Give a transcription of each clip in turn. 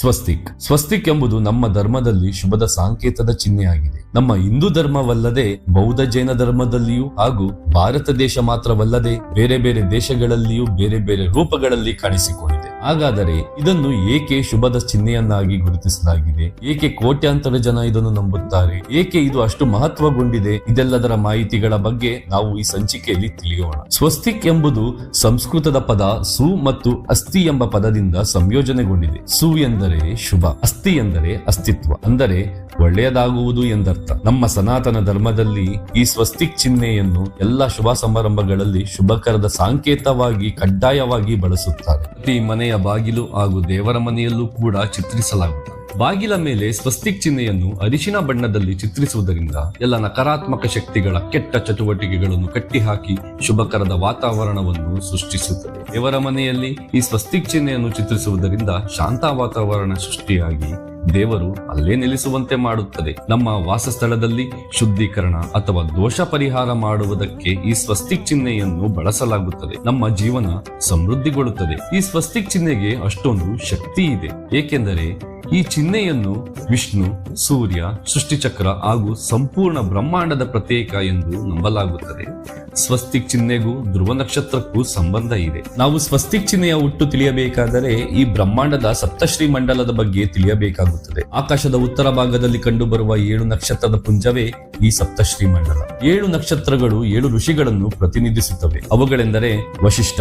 ಸ್ವಸ್ತಿಕ್. ಸ್ವಸ್ತಿಕ್ ಎಂಬುದು ನಮ್ಮ ಧರ್ಮದಲ್ಲಿ ಶುಭದ ಸಾಂಕೇತದ ಚಿಹ್ನೆಯಾಗಿದೆ. ನಮ್ಮ ಹಿಂದೂ ಧರ್ಮವಲ್ಲದೆ ಬೌದ್ಧ ಜೈನ ಧರ್ಮದಲ್ಲಿಯೂ ಹಾಗೂ ಭಾರತ ದೇಶ ಮಾತ್ರವಲ್ಲದೆ ಬೇರೆ ಬೇರೆ ದೇಶಗಳಲ್ಲಿಯೂ ಬೇರೆ ಬೇರೆ ರೂಪಗಳಲ್ಲಿ ಕಾಣಿಸಿಕೊಂಡಿದೆ. ಹಾಗಾದರೆ ಇದನ್ನು ಏಕೆ ಶುಭದ ಚಿಹ್ನೆಯನ್ನಾಗಿ ಗುರುತಿಸಲಾಗಿದೆ? ಏಕೆ ಕೋಟ್ಯಾಂತರ ಜನ ಇದನ್ನು ನಂಬುತ್ತಾರೆ? ಏಕೆ ಇದು ಅಷ್ಟು ಮಹತ್ವಗೊಂಡಿದೆ? ಇದೆಲ್ಲದರ ಮಾಹಿತಿಗಳ ಬಗ್ಗೆ ನಾವು ಈ ಸಂಚಿಕೆಯಲ್ಲಿ ತಿಳಿಯೋಣ. ಸ್ವಸ್ತಿಕ್ ಎಂಬುದು ಸಂಸ್ಕೃತದ ಪದ ಸು ಮತ್ತು ಅಸ್ಥಿ ಎಂಬ ಪದದಿಂದ ಸಂಯೋಜನೆಗೊಂಡಿದೆ. ಸು ಎಂದರೆ ಶುಭ, ಅಸ್ಥಿ ಎಂದರೆ ಅಸ್ತಿತ್ವ. ಅಂದರೆ ಒಳ್ಳೆಯದಾಗುವುದು ಎಂದರ್ಥ. ನಮ್ಮ ಸನಾತನ ಧರ್ಮದಲ್ಲಿ ಈ ಸ್ವಸ್ತಿಕ್ ಚಿಹ್ನೆಯನ್ನು ಎಲ್ಲಾ ಶುಭ ಸಮಾರಂಭಗಳಲ್ಲಿ ಶುಭಕರದ ಸಾಂಕೇತವಾಗಿ, ಕಡ್ಡಾಯವಾಗಿ ಬಳಸುತ್ತಾರೆ. ಪ್ರತಿ ಮನೆಯ ಬಾಗಿಲು ಹಾಗೂ ದೇವರ ಮನೆಯಲ್ಲೂ ಕೂಡ ಚಿತ್ರಿಸಲಾಗುತ್ತದೆ. ಬಾಗಿಲ ಮೇಲೆ ಸ್ವಸ್ತಿಕ್ ಚಿಹ್ನೆಯನ್ನು ಅರಿಶಿನ ಬಣ್ಣದಲ್ಲಿ ಚಿತ್ರಿಸುವುದರಿಂದ ಎಲ್ಲ ನಕಾರಾತ್ಮಕ ಶಕ್ತಿಗಳ ಕೆಟ್ಟ ಚಟುವಟಿಕೆಗಳನ್ನು ಕಟ್ಟಿಹಾಕಿ ಶುಭಕರದ ವಾತಾವರಣವನ್ನು ಸೃಷ್ಟಿಸುತ್ತದೆ. ದೇವರ ಮನೆಯಲ್ಲಿ ಈ ಸ್ವಸ್ತಿಕ್ ಚಿಹ್ನೆಯನ್ನು ಚಿತ್ರಿಸುವುದರಿಂದ ಶಾಂತ ವಾತಾವರಣ ಸೃಷ್ಟಿಯಾಗಿ ದೇವರು ಅಲ್ಲೇ ನೆಲೆಸುವಂತೆ ಮಾಡುತ್ತದೆ. ನಮ್ಮ ವಾಸಸ್ಥಳದಲ್ಲಿ ಶುದ್ಧೀಕರಣ ಅಥವಾ ದೋಷ ಪರಿಹಾರ ಮಾಡುವುದಕ್ಕೆ ಈ ಸ್ವಸ್ತಿಕ್ ಚಿಹ್ನೆಯನ್ನು ಬಳಸಲಾಗುತ್ತದೆ. ನಮ್ಮ ಜೀವನ ಸಮೃದ್ಧಿಗೊಳ್ಳುತ್ತದೆ. ಈ ಸ್ವಸ್ತಿಕ್ ಚಿಹ್ನೆಗೆ ಅಷ್ಟೊಂದು ಶಕ್ತಿ ಇದೆ. ಏಕೆಂದರೆ ಈ ಚಿಹ್ನೆಯನ್ನು ವಿಷ್ಣು, ಸೂರ್ಯ, ಸೃಷ್ಟಿಚಕ್ರ ಹಾಗೂ ಸಂಪೂರ್ಣ ಬ್ರಹ್ಮಾಂಡದ ಪ್ರತ್ಯೇಕ ಎಂದು ನಂಬಲಾಗುತ್ತದೆ. ಸ್ವಸ್ತಿಕ್ ಚಿಹ್ನೆಗೂ ಧ್ರುವ ನಕ್ಷತ್ರಕ್ಕೂ ಸಂಬಂಧ ಇದೆ. ನಾವು ಸ್ವಸ್ತಿಕ್ ಚಿಹ್ನೆಯ ಹುಟ್ಟು ತಿಳಿಯಬೇಕಾದರೆ ಈ ಬ್ರಹ್ಮಾಂಡದ ಸಪ್ತಶ್ರೀ ಮಂಡಲದ ಬಗ್ಗೆ ತಿಳಿಯಬೇಕಾಗುತ್ತದೆ. ಆಕಾಶದ ಉತ್ತರ ಭಾಗದಲ್ಲಿ ಕಂಡುಬರುವ ಏಳು ನಕ್ಷತ್ರದ ಪುಂಜವೇ ಈ ಸಪ್ತಶ್ರೀ ಮಂಡಲ. ಏಳು ನಕ್ಷತ್ರಗಳು ಏಳು ಋಷಿಗಳನ್ನು ಪ್ರತಿನಿಧಿಸುತ್ತವೆ. ಅವುಗಳೆಂದರೆ ವಶಿಷ್ಠ,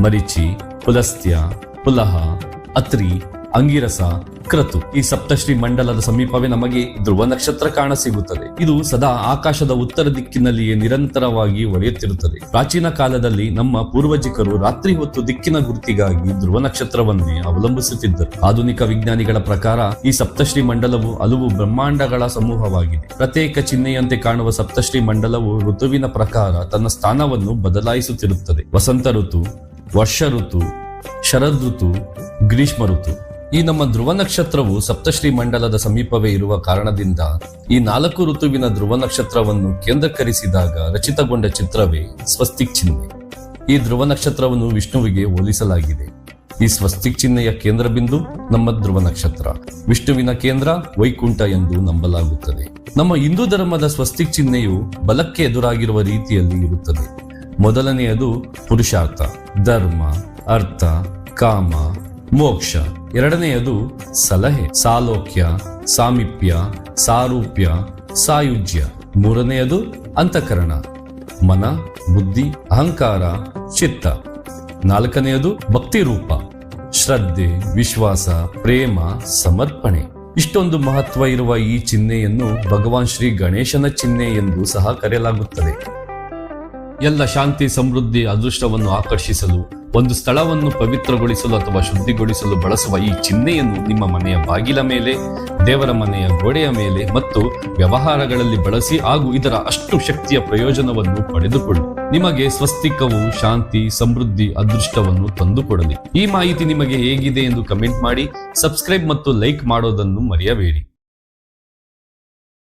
ಮರಿಚಿ ಪುಲಸ್ತ್ಯ ಪುಲಹ, ಅತ್ರಿ ಅಂಗಿರಸ, ಕ್ರತು. ಈ ಸಪ್ತಶ್ರೀ ಮಂಡಲದ ಸಮೀಪವೇ ನಮಗೆ ಧ್ರುವ ನಕ್ಷತ್ರ ಕಾಣ ಸಿಗುತ್ತದೆ. ಇದು ಸದಾ ಆಕಾಶದ ಉತ್ತರ ದಿಕ್ಕಿನಲ್ಲಿಯೇ ನಿರಂತರವಾಗಿ ಒಡೆಯುತ್ತಿರುತ್ತದೆ. ಪ್ರಾಚೀನ ಕಾಲದಲ್ಲಿ ನಮ್ಮ ಪೂರ್ವಜಿಕರು ರಾತ್ರಿ ಹೊತ್ತು ದಿಕ್ಕಿನ ಗುರುತಿಗಾಗಿ ಧ್ರುವ ನಕ್ಷತ್ರವನ್ನೇ ಅವಲಂಬಿಸುತ್ತಿದ್ದರು. ಆಧುನಿಕ ವಿಜ್ಞಾನಿಗಳ ಪ್ರಕಾರ ಈ ಸಪ್ತಶ್ರೀ ಮಂಡಲವು ಹಲವು ಬ್ರಹ್ಮಾಂಡಗಳ ಸಮೂಹವಾಗಿದೆ. ಪ್ರತ್ಯೇಕ ಚಿಹ್ನೆಯಂತೆ ಕಾಣುವ ಸಪ್ತಶ್ರೀ ಮಂಡಲವು ಋತುವಿನ ಪ್ರಕಾರ ತನ್ನ ಸ್ಥಾನವನ್ನು ಬದಲಾಯಿಸುತ್ತಿರುತ್ತದೆ. ವಸಂತ ಋತು, ವರ್ಷ ಋತು, ಶರದ್ ಋತು, ಗ್ರೀಷ್ಮ ಋತು. ಈ ನಮ್ಮ ಧ್ರುವ ನಕ್ಷತ್ರವು ಸಪ್ತಶ್ರೀ ಮಂಡಲದ ಸಮೀಪವೇ ಇರುವ ಕಾರಣದಿಂದ ಈ ನಾಲ್ಕು ಋತುವಿನ ಧ್ರುವ ನಕ್ಷತ್ರವನ್ನು ಕೇಂದ್ರೀಕರಿಸಿದಾಗ ರಚಿತಗೊಂಡ ಚಿತ್ರವೇ ಸ್ವಸ್ತಿಕ್ ಚಿಹ್ನೆ. ಈ ಧ್ರುವ ನಕ್ಷತ್ರವನ್ನು ವಿಷ್ಣುವಿಗೆ ಹೋಲಿಸಲಾಗಿದೆ. ಈ ಸ್ವಸ್ತಿಕ್ ಚಿಹ್ನೆಯ ಕೇಂದ್ರ ಬಿಂದು ನಮ್ಮ ಧ್ರುವ ನಕ್ಷತ್ರ. ವಿಷ್ಣುವಿನ ಕೇಂದ್ರ ವೈಕುಂಠ ಎಂದು ನಂಬಲಾಗುತ್ತದೆ. ನಮ್ಮ ಹಿಂದೂ ಧರ್ಮದ ಸ್ವಸ್ತಿಕ್ ಚಿಹ್ನೆಯು ಬಲಕ್ಕೆ ಎದುರಾಗಿರುವ ರೀತಿಯಲ್ಲಿ ಇರುತ್ತದೆ. ಮೊದಲನೆಯದು ಪುರುಷಾರ್ಥ. ಧರ್ಮ, ಅರ್ಥ, ಕಾಮ ಮೋಕ್ಷ. ಎರಡನೆಯದು ಸಲಹೆ, ಸಾಲೋಕ್ಯ, ಸಾಮೀಪ್ಯ, ಸಾರೂಪ್ಯ, ಸಾಯುಜ್ಯ. ಮೂರನೆಯದು ಅಂತಃಕರಣ, ಮನ, ಬುದ್ಧಿ, ಅಹಂಕಾರ, ಚಿತ್ತ. ನಾಲ್ಕನೆಯದು ಭಕ್ತಿ ರೂಪ ಶ್ರದ್ಧೆ, ವಿಶ್ವಾಸ, ಪ್ರೇಮ, ಸಮರ್ಪಣೆ. ಇಷ್ಟೊಂದು ಮಹತ್ವ ಇರುವ ಈ ಚಿಹ್ನೆಯನ್ನು ಭಗವಾನ್ ಶ್ರೀ ಗಣೇಶನ ಚಿಹ್ನೆ ಎಂದು ಸಹ ಕರೆಯಲಾಗುತ್ತದೆ. ಎಲ್ಲ ಶಾಂತಿ ಸಮೃದ್ಧಿ ಅದೃಷ್ಟವನ್ನು ಆಕರ್ಷಿಸಲು ಒಂದು ಸ್ಥಳವನ್ನು ಪವಿತ್ರಗೊಳಿಸಲು ಅಥವಾ ಶುದ್ಧಿಗೊಳಿಸಲು ಬಳಸುವ ಈ ಚಿಹ್ನೆಯನ್ನು ನಿಮ್ಮ ಮನೆಯ ಬಾಗಿಲ ಮೇಲೆ, ದೇವರ ಮನೆಯ ಗೋಡೆಯ ಮೇಲೆ ಮತ್ತು ವ್ಯವಹಾರಗಳಲ್ಲಿ ಬಳಸಿ ಹಾಗೂ ಇದರ ಅಷ್ಟು ಶಕ್ತಿಯ ಪ್ರಯೋಜನವನ್ನು ಪಡೆದುಕೊಳ್ಳಿ. ನಿಮಗೆ ಸ್ವಸ್ತಿಕವು, ಶಾಂತಿ, ಸಮೃದ್ಧಿ, ಅದೃಷ್ಟವನ್ನು ತಂದುಕೊಡಲಿ. ಈ ಮಾಹಿತಿ ನಿಮಗೆ ಹೇಗಿದೆ ಎಂದು ಕಮೆಂಟ್ ಮಾಡಿ, ಸಬ್ಸ್ಕ್ರೈಬ್ ಮತ್ತು ಲೈಕ್ ಮಾಡೋದನ್ನು ಮರೆಯಬೇಡಿ.